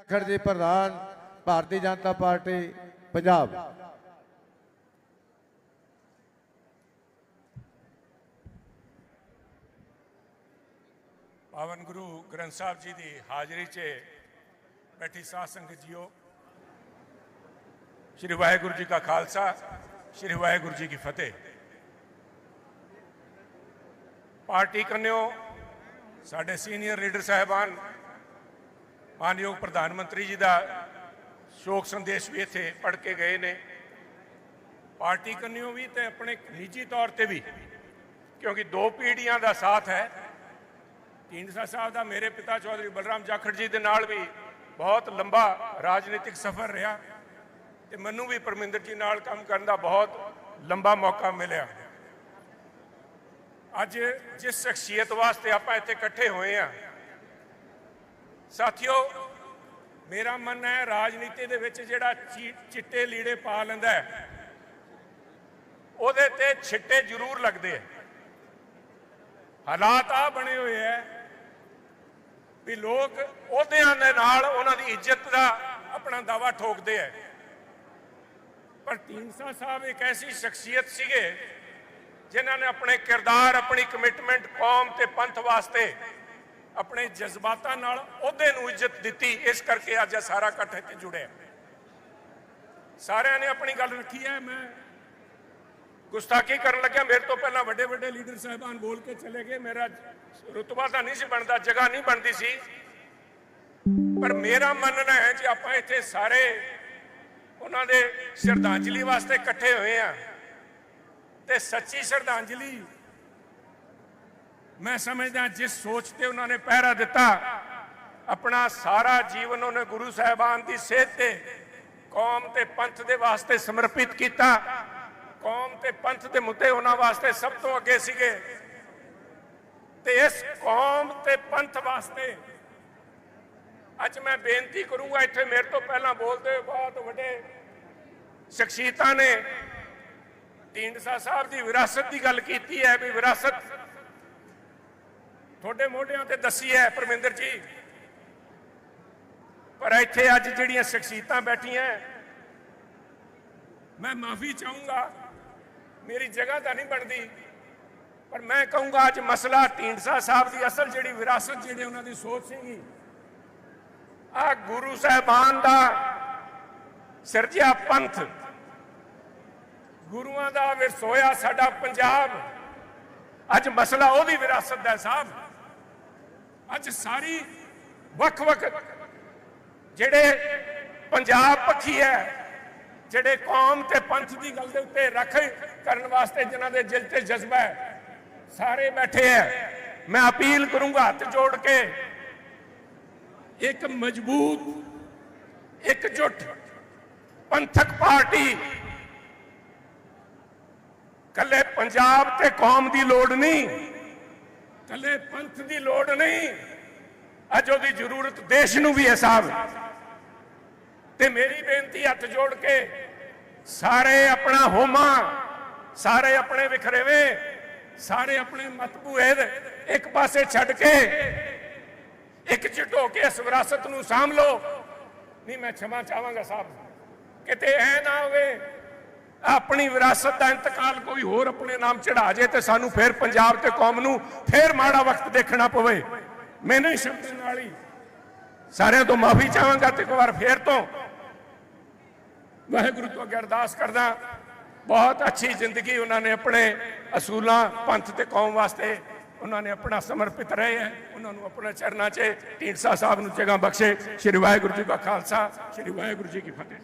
ਜਾਖੜ ਜੀ ਪ੍ਰਧਾਨ ਭਾਰਤੀ ਜਨਤਾ ਪਾਰਟੀ, ਪੰਜਾਬ। ਪਾਵਨ ਗੁਰੂ ਗ੍ਰੰਥ ਸਾਹਿਬ ਜੀ ਦੀ ਹਾਜ਼ਰੀ 'ਚ ਬੈਠੀ ਸਾਧ ਸੰਗਤ ਜੀਓ, ਸ੍ਰੀ ਵਾਹਿਗੁਰੂ ਜੀ ਕਾ ਖਾਲਸਾ, ਸ੍ਰੀ ਵਾਹਿਗੁਰੂ ਜੀ ਕੀ ਫਤਿਹ। ਪਾਰਟੀ ਕੰਨਿਓ, ਸਾਡੇ ਸੀਨੀਅਰ ਲੀਡਰ ਸਾਹਿਬਾਨ ਮਾਨਯੋਗ ਪ੍ਰਧਾਨ ਮੰਤਰੀ ਜੀ ਦਾ ਸ਼ੋਕ ਸੰਦੇਸ਼ ਵੀ ਇੱਥੇ ਪੜ੍ਹ ਕੇ ਗਏ ਨੇ। ਪਾਰਟੀ ਕੰਨਿਓ ਵੀ ਤੇ ਆਪਣੇ ਨਿੱਜੀ ਤੌਰ ਤੇ ਵੀ, ਕਿਉਂਕਿ ਦੋ ਪੀੜ੍ਹੀਆਂ ਦਾ ਸਾਥ ਹੈ। ਢੀਂਡਸਾ ਸਾਹਿਬ ਦਾ ਮੇਰੇ ਪਿਤਾ ਚੌਧਰੀ ਬਲਰਾਮ ਜਾਖੜ ਜੀ ਦੇ ਨਾਲ ਵੀ ਬਹੁਤ ਲੰਬਾ ਰਾਜਨੀਤਿਕ ਸਫ਼ਰ ਰਿਹਾ ਤੇ ਮੈਨੂੰ ਵੀ ਪਰਮਿੰਦਰ ਜੀ ਨਾਲ ਕੰਮ ਕਰਨ ਦਾ ਬਹੁਤ ਲੰਬਾ ਮੌਕਾ ਮਿਲਿਆ। ਅੱਜ ਜਿਸ ਸ਼ਖਸੀਅਤ ਵਾਸਤੇ ਆਪਾਂ ਇੱਥੇ ਇਕੱਠੇ ਹੋਏ ਆ ਸਾਥੀਓ, ਮੇਰਾ ਮੰਨਣਾ ਹੈ ਰਾਜਨੀਤੀ ਦੇ ਵਿੱਚ ਜਿਹੜਾ ਚਿੱਟੇ ਲੀੜੇ ਪਾ ਲੈਂਦਾ ਹੈ, ਉਹਦੇ ਤੇ ਛਿੱਟੇ ਜ਼ਰੂਰ ਲੱਗਦੇ ਆ ਹਾਲਾਤ ਆ ਬਣੇ ਹੋਏ ਐ ਵੀ ਲੋਕ ਅਹੁਦਿਆਂ ਦੇ ਨਾਲ ਉਹਨਾਂ ਦੀ ਇੱਜ਼ਤ ਦਾ ਆਪਣਾ ਦਾਵਾ ਠੋਕਦੇ ਐ ਪਰ ਢੀਂਡਸਾ ਸਾਹਿਬ ਇੱਕ ਐਸੀ ਸ਼ਖਸੀਅਤ ਸੀਗੇ ਜਿਨ੍ਹਾਂ ਨੇ ਆਪਣੇ ਕਿਰਦਾਰ, ਆਪਣੀ ਕਮਿਟਮੈਂਟ ਕੌਮ ਤੇ ਪੰਥ ਵਾਸਤੇ ਆਪਣੇ ਜਜ਼ਬਾਤਾਂ ਨਾਲ ਅਹੁਦੇ ਨੂੰ ਇੱਜ਼ਤ ਦਿੱਤੀ, ਇਸ ਕਰਕੇ ਅੱਜ ਇਹ ਸਾਰਾ ਇਕੱਠ ਇੱਥੇ ਜੁੜਿਆ। ਸਾਰਿਆਂ ਨੇ ਆਪਣੀ ਗੱਲ ਰੱਖੀ ਹੈ, ਮੈਂ ਗੁਸਤਾਖੀ ਕਰਨ ਲੱਗਿਆ। ਮੇਰੇ ਤੋਂ ਪਹਿਲਾਂ ਵੱਡੇ ਵੱਡੇ ਲੀਡਰ ਸਾਹਿਬਾਨ ਬੋਲ ਕੇ ਚਲੇ ਗਏ। ਮੇਰਾ ਰੁਤਬਾ ਤਾਂ ਨਹੀਂ ਸੀ ਬਣਦਾ, ਜਗ੍ਹਾ ਨਹੀਂ ਬਣਦੀ ਸੀ। ਪਰ ਮੇਰਾ ਮੰਨਣਾ ਹੈ ਜੇ ਆਪਾਂ ਇੱਥੇ ਸਾਰੇ ਉਹਨਾਂ ਦੇ ਸ਼ਰਧਾਂਜਲੀ ਵਾਸਤੇ ਇਕੱਠੇ ਹੋਏ ਆ ਤੇ ਸੱਚੀ ਸ਼ਰਧਾਂਜਲੀ ਮੈਂ ਸਮਝਦਾ ਜਿਸ ਸੋਚ ਤੇ ਉਹਨਾਂ ਨੇ ਪਹਿਰਾ ਦਿੱਤਾ, ਆਪਣਾ ਸਾਰਾ ਜੀਵਨ ਉਹਨੇ ਗੁਰੂ ਸਾਹਿਬਾਨ ਦੀ ਸੇਧ ਤੇ, ਕੌਮ ਤੇ ਪੰਥ ਦੇ ਵਾਸਤੇ ਸਮਰਪਿਤ ਕੀਤਾ। ਕੌਮ ਤੇ ਪੰਥ ਦੇ ਮੁੱਦੇ ਉਹਨਾਂ ਵਾਸਤੇ ਸਭ ਤੋਂ ਅੱਗੇ ਸੀਗੇ। ਤੇ ਇਸ ਕੌਮ ਤੇ ਪੰਥ ਵਾਸਤੇ ਅੱਜ ਮੈਂ ਬੇਨਤੀ ਕਰੂੰਗਾ, ਇੱਥੇ ਮੇਰੇ ਤੋਂ ਪਹਿਲਾਂ ਬੋਲਦੇ ਹੋਏ ਬਹੁਤ ਵੱਡੇ ਸ਼ਖਸੀਅਤਾਂ ਨੇ। ਢੀਂਡਸਾ ਸਾਹਿਬ ਦੀ ਵਿਰਾਸਤ ਦੀ ਗੱਲ ਕੀਤੀ ਹੈ ਵੀ ਵਿਰਾਸਤ ਤੁਹਾਡੇ ਮੋਢਿਆਂ ਤੇ ਦੱਸੀ ਹੈ ਪਰਮਿੰਦਰ ਜੀ। ਪਰ ਇੱਥੇ ਅੱਜ ਜਿਹੜੀਆਂ ਸ਼ਖਸੀਅਤਾਂ ਬੈਠੀਆਂ ਮੈਂ ਮਾਫੀ ਚਾਹੂੰਗਾ। ਮੇਰੀ ਜਗ੍ਹਾ ਤਾਂ ਨਹੀਂ ਬਣਦੀ। ਪਰ ਮੈਂ ਕਹੂੰਗਾ ਅੱਜ ਮਸਲਾ ਢੀਂਡਸਾ ਸਾਹਿਬ ਦੀ ਅਸਲ ਜਿਹੜੀ ਵਿਰਾਸਤ ਜਿਹੜੀ ਉਹਨਾਂ ਦੀ ਸੋਚ ਸੀਗੀ, ਆ ਗੁਰੂ ਸਾਹਿਬਾਨ ਦਾ ਸਿਰਜਿਆ ਪੰਥ। ਗੁਰੂਆਂ ਦਾ ਵਿਰਸੋਇਆ ਸਾਡਾ ਪੰਜਾਬ। ਅੱਜ ਮਸਲਾ ਉਹਦੀ ਵਿਰਾਸਤ ਦਾ ਹੈ ਸਾਹਿਬ। ਅੱਜ ਸਾਰੀ ਵੱਖ-ਵੱਖ ਜਿਹੜੇ ਪੰਜਾਬ ਪੱਖੀ ਹੈ, ਜਿਹੜੇ ਕੌਮ ਤੇ ਪੰਥ ਦੀ ਗੱਲ ਦੇ ਉੱਤੇ ਰੱਖ ਕਰਨ ਵਾਸਤੇ ਜਿਨ੍ਹਾਂ ਦੇ ਦਿਲ ਤੇ ਜਜ਼ਬਾ ਹੈ, ਸਾਰੇ ਬੈਠੇ ਹੈ। ਮੈਂ ਅਪੀਲ ਕਰੂੰਗਾ ਹੱਥ ਜੋੜ ਕੇ ਇੱਕ ਮਜ਼ਬੂਤ ਇਕਜੁੱਟ ਪੰਥਕ ਪਾਰਟੀ ਕੱਲੇ ਪੰਜਾਬ ਤੇ ਕੌਮ ਦੀ ਲੋੜ ਨਹੀਂ। ਕੱਲੇ ਪੰਥ ਦੀ ਲੋੜ ਨਹੀਂ। ਅੱਜ ਉਹਦੀ ਜ਼ਰੂਰਤ ਦੇਸ਼ ਨੂੰ ਵੀ ਹੈ ਸਾਹਿਬ। ਤੇ ਮੇਰੀ ਬੇਨਤੀ ਹੱਥ ਜੋੜ ਕੇ, ਸਾਰੇ ਆਪਣਾ ਹੋਮਾ, ਸਾਰੇ ਆਪਣੇ ਵਿਖਰੇਵੇ, ਸਾਰੇ ਆਪਣੇ ਮਤਬੂਏ ਇੱਕ ਪਾਸੇ ਛੱਡ ਕੇ, ਇੱਕ ਚਿੱਟ ਹੋ ਕੇ ਇਸ ਵਿਰਾਸਤ ਨੂੰ ਸਾਂਭ ਲਓ। ਨਹੀਂ, ਮੈਂ ਛਮਾ ਚਾਹਾਂਗਾ ਸਾਹਿਬ, ਕਿਤੇ ਐ ਨਾ ਹੋਵੇ ਆਪਣੀ ਵਿਰਾਸਤ ਦਾ ਇੰਤਕਾਲ ਕੋਈ ਹੋਰ ਆਪਣੇ ਨਾਮ ਚੜਾ ਜੇ ਤੇ ਸਾਨੂੰ ਫਿਰ ਪੰਜਾਬ ਤੇ ਕੌਮ ਨੂੰ ਫੇਰ ਮਾੜਾ ਵਕਤ ਦੇਖਣਾ ਪਵੇ। ਮੈਨੂੰ ਸ਼ਬਦ ਨਾਲ ਹੀ ਸਾਰਿਆਂ ਤੋਂ ਮਾਫੀ ਚਾਹਾਂਗਾ ਤੇ ਇੱਕ ਵਾਰ ਫੇਰ ਤੋਂ ਵਾਹਿਗੁਰੂ ਤੋਂ ਅੱਗੇ ਅਰਦਾਸ ਕਰਦਾ ਬਹੁਤ ਅੱਛੀ ਜ਼ਿੰਦਗੀ ਉਹਨਾਂ ਨੇ ਆਪਣੇ ਅਸੂਲਾਂ ਪੰਥ ਤੇ ਕੌਮ ਵਾਸਤੇ ਉਹਨਾਂ ਨੇ ਆਪਣਾ ਸਮਰਪਿਤ ਰਹੇ ਹੈ। ਉਹਨਾਂ ਨੂੰ ਆਪਣੇ ਚਰਨਾਂ 'ਚ ਢੀਂਡਸਾ ਸਾਹਿਬ ਨੂੰ ਜਗ੍ਹਾ ਬਖਸ਼ੇ। ਸ਼੍ਰੀ ਵਾਹਿਗੁਰੂ ਜੀ ਕਾ ਖਾਲਸਾ, ਸ਼੍ਰੀ ਵਾਹਿਗੁਰੂ ਜੀ ਕੀ ਫਤਿਹ।